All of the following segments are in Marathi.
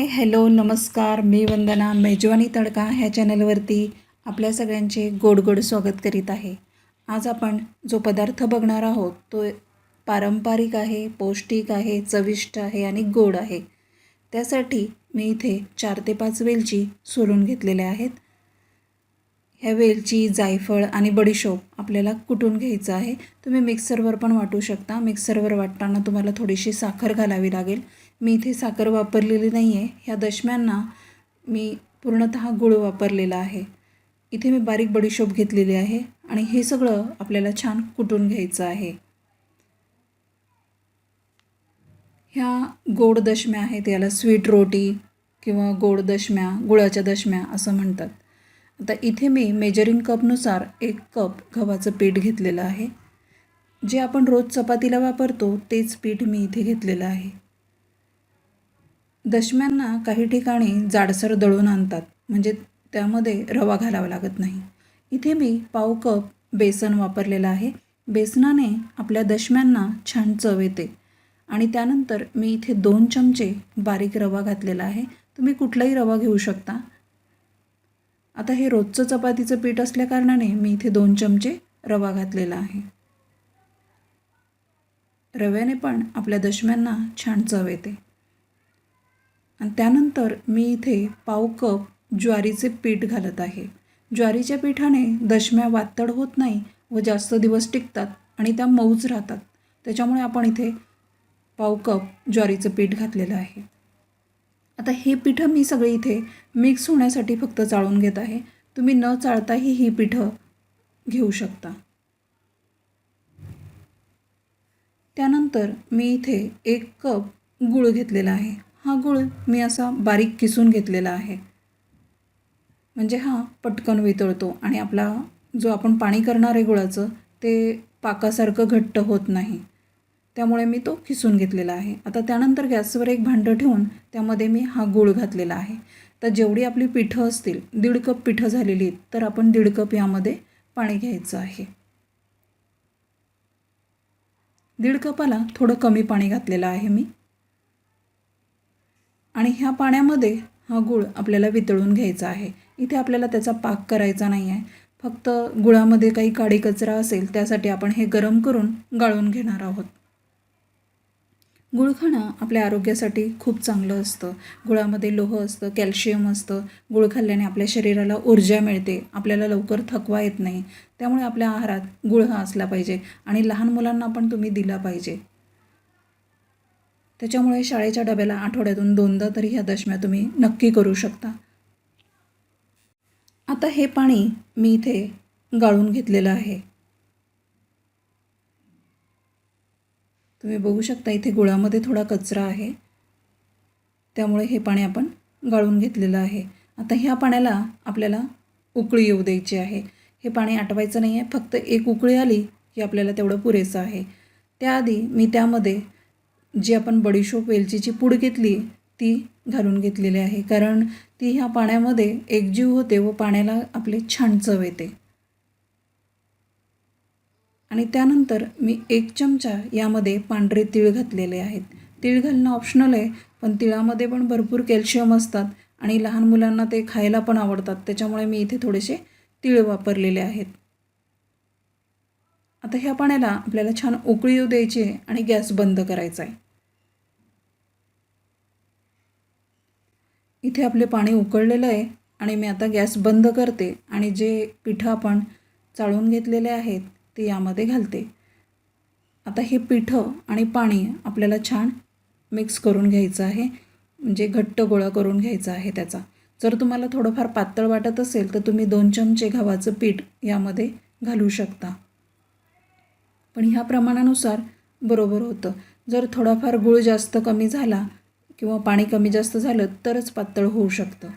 हाय हॅलो नमस्कार. मी वंदना मेजवानी तडका ह्या चॅनलवरती आपल्या सगळ्यांचे गोड गोड स्वागत करीत आहे. आज आपण जो पदार्थ बघणार आहोत तो पारंपरिक आहे पौष्टिक आहे चविष्ट आहे आणि गोड आहे. त्यासाठी मी इथे चार ते पाच वेलची सोलून घेतलेल्या आहेत. ह्या वेलची जायफळ आणि बडीशोप आपल्याला कुटून घ्यायचं आहे तुम्ही मिक्सरवर पण वाटू शकता. मिक्सरवर वाटताना तुम्हाला थोडीशी साखर घालावी लागेल. मी इथे साखर वापरलेली नाही आहे ह्या दशम्यांना मी पूर्णतः गुळ वापरलेला आहे. इथे मी बारीक बडीशोप घेतलेली आहे आणि हे सगळं आपल्याला छान कुटून घ्यायचं आहे. ह्या गोड दशम्या आहेत याला स्वीट रोटी किंवा गोड दशम्या गुळाच्या दशम्या असं म्हणतात. आता इथे मी मेजरिंग कपनुसार एक कप गव्हाचं पीठ घेतलेलं आहे. जे आपण रोज चपातीला वापरतो तेच पीठ मी इथे घेतलेलं आहे. दशम्यांना काही ठिकाणी जाडसर दळून आणतात. म्हणजे त्यामध्ये रवा घालावा लागत नाही. इथे मी पाव कप बेसन वापरलेलं आहे. बेसनाने आपल्या दशम्यांना छान चव येते. आणि त्यानंतर मी इथे दोन चमचे बारीक रवा घातलेला आहे. तुम्ही कुठलाही रवा घेऊ शकता. आता हे रोजचं चपातीचं पीठ असल्याकारणाने मी इथे दोन चमचे रवा घातलेला आहे. रव्याने पण आपल्या दशम्यांना छान चव येते. आणि त्यानंतर मी इथे पाव कप ज्वारीचे पीठ घालत आहे. ज्वारीच्या पिठाने दशम्या वातड होत नाही व जास्त दिवस टिकतात आणि त्या मऊच राहतात. त्याच्यामुळे आपण इथे पाव कप ज्वारीचं पीठ घातलेलं आहे. आता हे पिठं मी सगळी इथे मिक्स होण्यासाठी फक्त चाळून घेत आहे. तुम्ही न चाळताही ही पिठं घेऊ शकता. त्यानंतर मी इथे एक कप गूळ घेतलेला आहे. हा गूळ मी असा बारीक किसून घेतलेला आहे. म्हणजे हा पटकन वितळतो आणि आपला जो आपण पाणी करणार आहे गुळाचं ते पाकासारखं घट्ट होत नाही. त्यामुळे मी तो खिसून घेतलेला आहे. आता त्यानंतर गॅसवर एक भांडं ठेवून त्यामध्ये मी हा गूळ घातलेला आहे. तर जेवढी आपली पिठं असतील दीड कप पिठं झालेली आहेत तर आपण दीड कप यामध्ये पाणी घ्यायचं आहे. दीड कपाला थोडं कमी पाणी घातलेलं आहे मी. आणि ह्या पाण्यामध्ये हा गूळ आपल्याला वितळून घ्यायचा आहे. इथे आपल्याला त्याचा पाक करायचा नाही आहे फक्त गुळामध्ये काही काडी कचरा असेल त्यासाठी आपण हे गरम करून गाळून घेणार आहोत. गुळ खाणं आपल्या आरोग्यासाठी खूप चांगलं असतं. गुळामध्ये लोह असतं कॅल्शियम असतं. गुळ खाल्ल्याने आपल्या शरीराला ऊर्जा मिळते. आपल्याला लवकर थकवा येत नाही. त्यामुळे आपल्या आहारात गुळ हा असला पाहिजे. आणि लहान मुलांना पण तुम्ही दिला पाहिजे. त्याच्यामुळे शाळेच्या डब्याला आठवड्यातून दोनदा तरी ह्या दशम्या तुम्ही नक्की करू शकता. आता हे पाणी मी इथे गाळून घेतलेलं आहे. तुम्ही बघू शकता इथे गुळामध्ये थोडा कचरा आहे. त्यामुळे हे पाणी आपण गाळून घेतलेलं आहे. आता ह्या पाण्याला आपल्याला उकळी येऊ द्यायची आहे. हे पाणी आटवायचं नाही आहे फक्त एक उकळी आली की आपल्याला तेवढं पुरेसं आहे. त्याआधी मी त्यामध्ये जी आपण बडीशोप वेलचीची पूड घेतली ती घालून घेतलेली आहे. कारण ती ह्या पाण्यामध्ये एकजीव होते व पाण्याला आपले छान चव येते. आणि त्यानंतर मी एक चमचा यामध्ये पांढरे तीळ घातलेले आहेत. तीळ घालणं ऑप्शनल आहे पण तिळामध्ये पण भरपूर कॅल्शियम असतात आणि लहान मुलांना ते खायला पण आवडतात. त्याच्यामुळे मी इथे थोडेसे तीळ वापरलेले आहेत. आता ह्या पाण्याला आपल्याला छान उकळी येऊ द्यायची आहे आणि गॅस बंद करायचा आहे. इथे आपले पाणी उकळलेलं आहे आणि मी आता गॅस बंद करते आणि जे पिठं आपण चाळून घेतलेले आहेत ते यामध्ये घालते. आता हे पिठं आणि पाणी आपल्याला छान मिक्स करून घ्यायचं आहे. म्हणजे घट्ट गोळा करून घ्यायचा आहे त्याचा. जर तुम्हाला थोडंफार पातळ वाटत असेल तर तुम्ही दोन चमचे गव्हाचं पीठ यामध्ये घालू शकता. पण ह्या प्रमाणानुसार बरोबर होतं. जर थोडाफार गूळ जास्त कमी झाला किंवा पाणी कमी जास्त झालं तरच पातळ होऊ शकतं.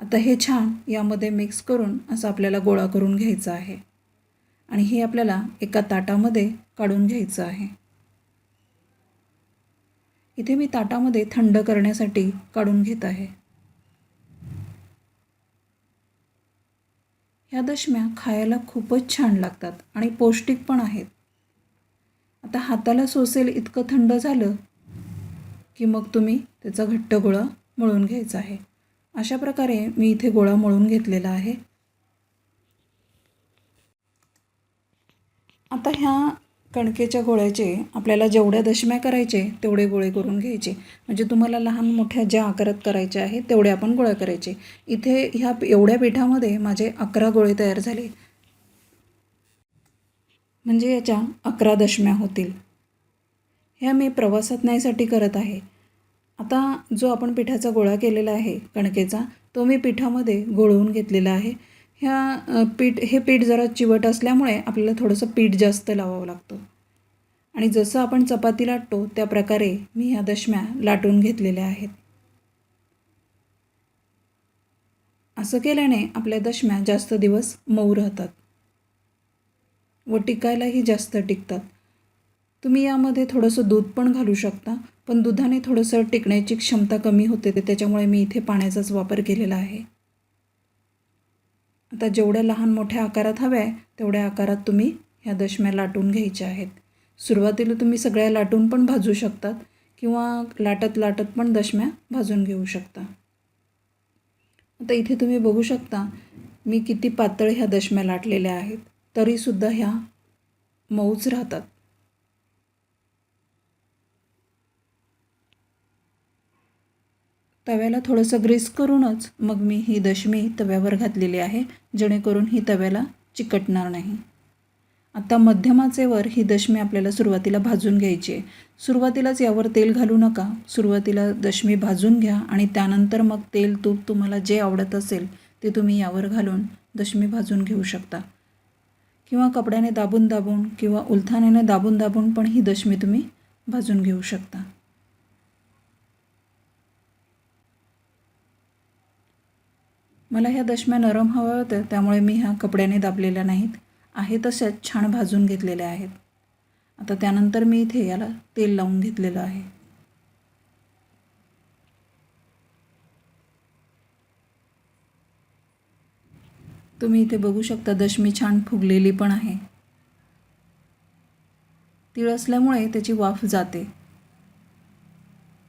आता हे छान यामध्ये मिक्स करून असं आपल्याला गोळा करून घ्यायचं आहे. आणि हे आपल्याला एका ताटामध्ये काढून घ्यायचं आहे. इथे मी ताटामध्ये थंड करण्यासाठी काढून घेत आहे. ह्या दशम्या खायला खूपच छान लागतात आणि पौष्टिक पण आहेत. आता हाताला सोसेल इतकं थंड झालं की मग तुम्ही त्याचा घट्ट गोळा मळून घ्यायचा आहे. अशा प्रकारे मी इथे गोळा मळून घेतलेला आहे. आता ह्या कणकेच्या गोळ्याचे आपल्याला जेवढ्या दशम्या करायचे तेवढे गोळे करून घ्यायचे. म्हणजे तुम्हाला लहान मोठ्या ज्या आकारात करायचे आहे तेवढे आपण गोळ्या करायचे. इथे ह्या एवढ्या पिठामध्ये माझे अकरा गोळे तयार झाले. म्हणजे याच्या अकरा दशम्या होतील. ह्या मी प्रवासात न्यायसाठी करत आहे. आता जो आपण पिठाचा गोळा केलेला आहे कणकेचा तो मी पिठामध्ये गोळवून घेतलेला आहे. ह्या पीठ हे पीठ जरा चिवट असल्यामुळे आपल्याला थोडंसं पीठ जास्त लावावं लागतं. आणि जसं आपण चपाती लाटतो त्या प्रकारे मी ह्या दशम्या लाटून घेतलेल्या आहेत. असं केल्याने आपल्या दशम्या जास्त दिवस मऊ राहतात व टिकायलाही जास्त टिकतात. तुम्ही यामध्ये थोडंसं दूध पण घालू शकता पण दुधाने थोडंसं टिकण्याची क्षमता कमी होते ते त्याच्यामुळे मी इथे पाण्याचाच वापर केलेला आहे. आता जेवढ्या लहान मोठ्या आकारात हव्या आहे तेवढ्या आकारात तुम्ही ह्या दशम्या लाटून घ्यायच्या आहेत. सुरुवातीला तुम्ही सगळ्या लाटून पण भाजू शकतात किंवा लाटत लाटत पण दशम्या भाजून घेऊ शकता. आता इथे तुम्ही बघू शकता मी किती पातळ ह्या दशम्या लाटलेल्या आहेत. तरीसुद्धा ह्या मऊच राहतात. तव्याला थोडंसं ग्रीस करूनच मग मी ही दशमी तव्यावर घातलेली आहे जेणेकरून ही तव्याला चिकटणार नाही. आता मध्यमाचेवर ही दशमी आपल्याला सुरुवातीला भाजून घ्यायची आहे. सुरुवातीलाच यावर तेल घालू नका. सुरुवातीला दशमी भाजून घ्या आणि त्यानंतर मग तेल तूप तुम्हाला जे आवडत असेल ते तुम्ही यावर घालून दशमी भाजून घेऊ शकता. किंवा कपड्याने दाबून दाबून किंवा उलथाण्याने दाबून दाबून पण ही दशमी तुम्ही भाजून घेऊ शकता. मला ह्या दशम्या नरम हव्या होत्या त्यामुळे मी ह्या कपड्याने दाबलेल्या नाहीत. आहे तशाच छान भाजून घेतलेल्या आहेत. आता त्यानंतर मी इथे याला तेल लावून घेतलेलं आहे. तुम्ही इथे बघू शकता दशमी छान फुगलेली पण आहे. तीळ असल्यामुळे त्याची वाफ जाते.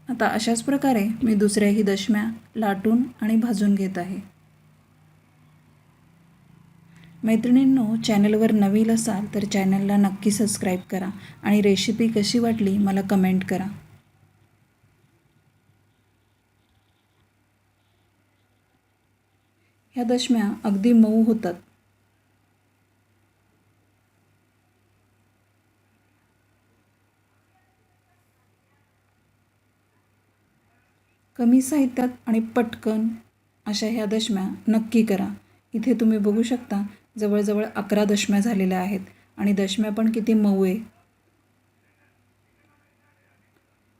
आता अशाच प्रकारे मी दुसऱ्याही दशम्या लाटून आणि भाजून घेत आहे. मैत्रिणींनो चॅनलवर नवीन असाल तर चॅनलला नक्की सबस्क्राईब करा आणि रेसिपी कशी वाटली मला कमेंट करा. ह्या दशम्या अगदी मऊ होतात. कमी साहित्यात आणि पटकन अशा ह्या दशम्या नक्की करा. इथे तुम्ही बघू शकता जवळजवळ अकरा दशम्या झालेल्या आहेत. आणि दशम्या पण किती मऊ आहे.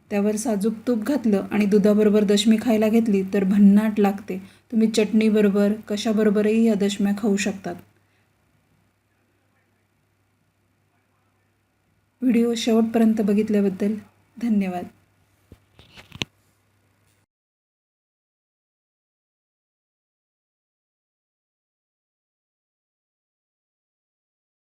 त्यावर साजूक तूप घातलं आणि दुधाबरोबर दशमी खायला घेतली तर भन्नाट लागते. तुम्ही चटणीबरोबर कशाबरोबरही या दशम्या खाऊ शकतात. व्हिडिओ शेवटपर्यंत बघितल्याबद्दल धन्यवाद.